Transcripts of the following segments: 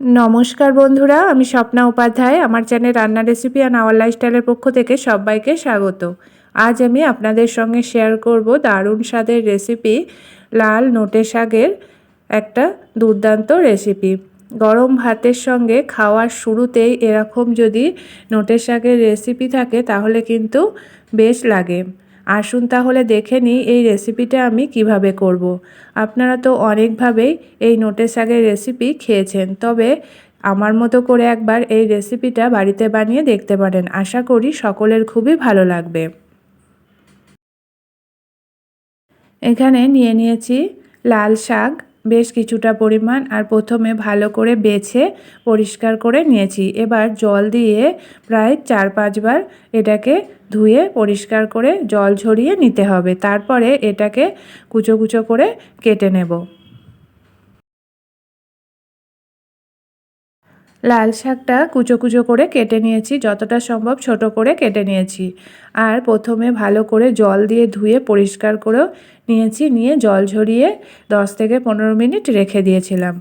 নমস্কার বন্ধুরা, আমি স্বপ্না উপাধ্যায়। আমার চ্যানেল রান্না রেসিপি অ্যান্ড আওয়ার লাইফস্টাইলের পক্ষ থেকে সবাইকে স্বাগত। আজ আমি আপনাদের সঙ্গে শেয়ার করব দারুণ স্বাদের রেসিপি লাল নোটে শাকের একটা দুর্দান্ত রেসিপি গরম ভাতের সঙ্গে খাওয়ার শুরুতেই এরকম যদি নোটের শাকের রেসিপি থাকে, তাহলে কিন্তু বেশ লাগে। আসুন তাহলে দেখে নিই এই রেসিপিটা আমি কীভাবে করব। আপনারা তো অনেকভাবেই এই নোটে শাকের রেসিপি খেয়েছেন, তবে আমার মতো করে একবার এই রেসিপিটা বাড়িতে বানিয়ে দেখতে পারেন। আশা করি সকলের খুবই ভালো লাগবে। এখানে নিয়ে নিয়েছি লাল শাক, বেশ কিছুটা পরিমাণ, আর প্রথমে ভালো করে বেছে পরিষ্কার করে নিয়েছি। এবার জল দিয়ে প্রায় চার পাঁচবার এটাকে ধুয়ে পরিষ্কার করে জল ঝরিয়ে নিতে হবে। তারপরে এটাকে কুচো কুচো করে কেটে নেব। লাল শাকটা কুচো কুচো করে কেটে নিয়েছি, যতটা সম্ভব ছোট করে কেটে নিয়েছি। আর প্রথমে ভালো করে জল দিয়ে ধুয়ে পরিষ্কার করেও নিয়েছি, নিয়ে জল ঝরিয়ে দশ থেকে পনেরো মিনিট রেখে দিয়েছিলাম।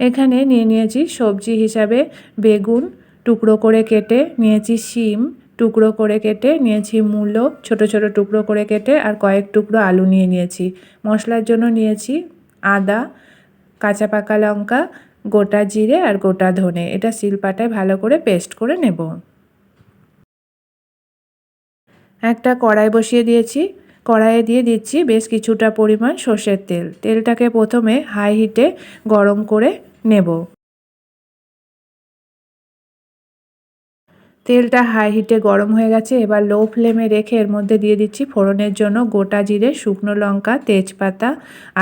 এখানে নিয়ে নিয়েছি সবজি হিসাবে বেগুন টুকরো করে কেটে নিয়েছি শিম, টুকরো করে কেটে নিয়েছি মূলো, ছোট ছোট টুকরো করে কেটে আর কয়েক টুকরো আলু নিয়ে নিয়েছি। মশলার জন্য নিয়েছি আদা, কাঁচা পাকা লঙ্কা, গোটা জিরে আর গোটা ধনে। এটা শিলপাটায় ভালো করে পেস্ট করে নেব। একটা কড়াই বসিয়ে দিয়েছি। কড়াইয়ে দিয়ে দিচ্ছি বেশ কিছুটা পরিমাণ সর্ষের তেল। তেলটাকে প্রথমে হাই হিটে গরম করে নেব। তেলটা হাই হিটে গরম হয়ে গেছে, এবার লো ফ্লেমে রেখে এর মধ্যে দিয়ে দিচ্ছি ফোড়নের জন্য গোটা জিরে, শুকনো লঙ্কা, তেজপাতা,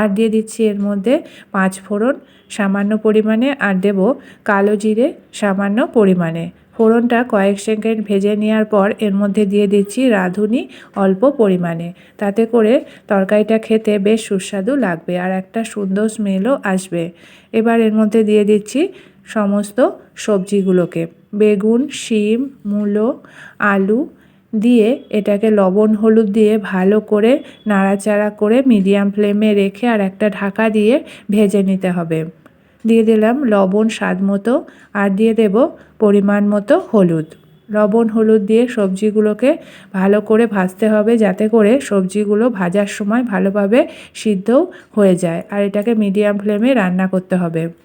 আর দিয়ে দিচ্ছি এর মধ্যে পাঁচ ফোড়ন সামান্য পরিমাণে, আর দেব কালো জিরে সামান্য পরিমাণে। ফোড়নটা কয়েক সেকেন্ড ভেজে নেওয়ার পর এর মধ্যে দিয়ে দিচ্ছি রাঁধুনি অল্প পরিমাণে। তাতে করে তরকারিটা খেতে বেশ সুস্বাদু লাগবে আর একটা সুন্দর স্মেলও আসবে। এবার এর মধ্যে দিয়ে দিচ্ছি সমস্ত সবজিগুলোকে। বেগুন, শিম, মূলো, আলু দিয়ে এটাকে লবণ, হলুদ দিয়ে ভালো করে নাড়াচাড়া করে মিডিয়াম ফ্লেমে রেখে আর একটা ঢাকা দিয়ে ভেজে নিতে হবে। দিয়ে দিলাম লবণ স্বাদ মতো আর দিয়ে দেব পরিমাণ মতো হলুদ। লবণ, হলুদ দিয়ে সবজিগুলোকে ভালো করে ভাজতে হবে যাতে করে সবজিগুলো ভাজার সময় ভালোভাবে সিদ্ধও হয়ে যায়। আর এটাকে মিডিয়াম ফ্লেমে রান্না করতে হবে।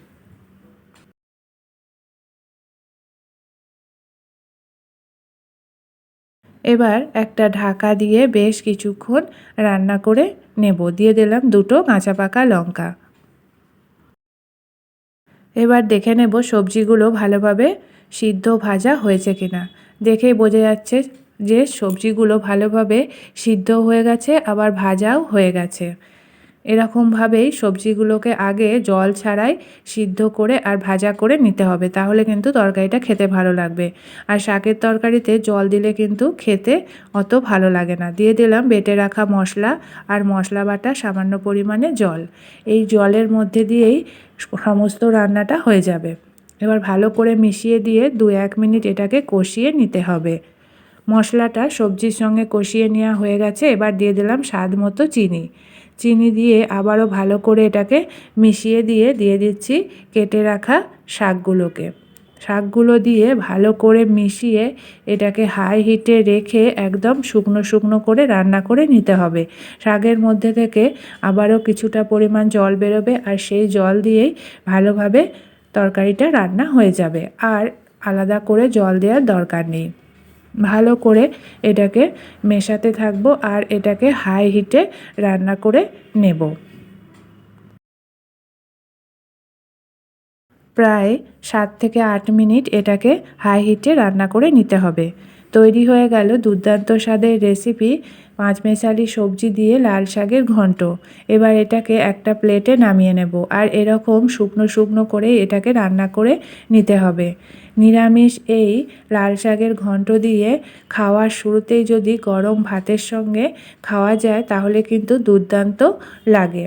এবার একটা ঢাকা দিয়ে বেশ কিছুক্ষণ রান্না করে নেব। দিয়ে দিলাম দুটো কাঁচা পাকা লঙ্কা। এবার দেখে নেব সবজিগুলো ভালোভাবে সিদ্ধ ভাজা হয়েছে কিনা। দেখেই বোঝা যাচ্ছে যে সবজিগুলো ভালোভাবে সিদ্ধ হয়ে গেছে, আবার ভাজাও হয়ে গেছে। এরকমভাবেই সবজিগুলোকে আগে জল ছাড়াই সিদ্ধ করে আর ভাজা করে নিতে হবে। তাহলে কিন্তু তরকারিটা খেতে ভালো লাগবে। আর শাকের তরকারিতে জল দিলে কিন্তু খেতে অত ভালো লাগে না। দিয়ে দিলাম বেটে রাখা মশলা আর মশলা বাটা সামান্য পরিমাণে জল। এই জলের মধ্যে দিয়েই সমস্ত রান্নাটা হয়ে যাবে। এবার ভালো করে মিশিয়ে দিয়ে দু এক মিনিট এটাকে কষিয়ে নিতে হবে। মশলাটা সবজির সঙ্গে কষিয়ে নেওয়া হয়ে গেছে। এবার দিয়ে দিলাম স্বাদ মতো চিনি। চিনি দিয়ে আবারও ভালো করে এটাকে মিশিয়ে দিয়ে দিয়ে দিচ্ছি কেটে রাখা শাকগুলোকে। শাকগুলো দিয়ে ভালো করে মিশিয়ে এটাকে হাই হিটে রেখে একদম শুকনো শুকনো করে রান্না করে নিতে হবে। শাকের মধ্যে থেকে আবারও কিছুটা পরিমাণ জল বেরোবে আর সেই জল দিয়েই ভালোভাবে তরকারিটা রান্না হয়ে যাবে। আর আলাদা করে জল দেওয়ার দরকার নেই। ভালো করে এটাকে মেশাতে থাকব আর এটাকে হাই হিটে রান্না করে নেব। প্রায় সাত থেকে আট মিনিট এটাকে হাই হিটে রান্না করে নিতে হবে। তৈরি হয়ে গেল দুর্দান্ত স্বাদের রেসিপি, পাঁচমেশালি সবজি দিয়ে লাল শাকের ঘন্ট। এবার এটাকে একটা প্লেটে নামিয়ে নেব আর এরকম শুকনো শুকনো করে এটাকে রান্না করে নিতে হবে। নিরামিষ এই লাল শাকের ঘন্ট দিয়ে খাওয়ার শুরুতেই যদি গরম ভাতের সঙ্গে খাওয়া যায় তাহলে কিন্তু দুর্দান্ত লাগে।